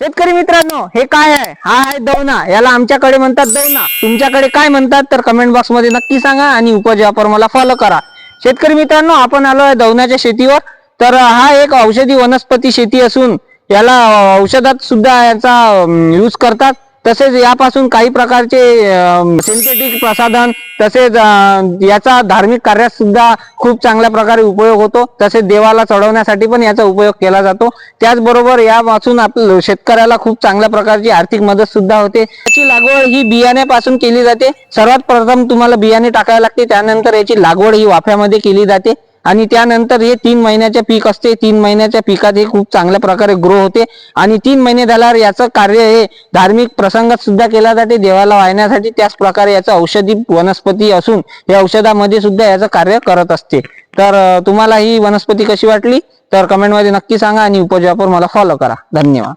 शेतकरी मित्रांनो हे काय आहे? हा आहे दवना याला आमच्याकडे म्हणतात दवना तुमच्याकडे काय म्हणतात तर कमेंट बॉक्समध्ये नक्की सांगा आणि उपज वापर मला फॉलो करा. शेतकरी मित्रांनो आपण आलो आहे दवनाच्या शेतीवर. तर हा एक औषधी वनस्पती शेती असून याला औषधात सुद्धा याचा यूज करतात. तसेच यापासून काही प्रकारचे सिंथेटिक प्रसाधन तसेच याचा धार्मिक कार्यात सुद्धा खूप चांगल्या प्रकारे उपयोग होतो. तसेच देवाला चढवण्यासाठी पण याचा उपयोग केला जातो. त्याचबरोबर यापासून आपल्या शेतकऱ्याला खूप चांगल्या प्रकारची आर्थिक मदत सुद्धा होते. याची लागवड ही बियाण्यापासून केली जाते. सर्वात प्रथम तुम्हाला बियाणे टाकायला लागते. त्यानंतर याची लागवड ही वाफ्यामध्ये केली जाते. आणि त्यानंतर हे तीन महिन्याचे पीक असते. तीन महिन्याच्या पिकात हे खूप चांगल्या प्रकारे ग्रो होते. आणि तीन महिने झाल्यावर याचं कार्य हे धार्मिक प्रसंगात सुद्धा केला जाते. देवाला वाहण्यासाठी त्याच प्रकारे याचं औषधी वनस्पती असून या औषधामध्ये सुद्धा याचं कार्य करत असते. तर तुम्हाला ही वनस्पती कशी वाटली? तर कमेंटमध्ये नक्की सांगा आणि उपज मला फॉलो करा. धन्यवाद.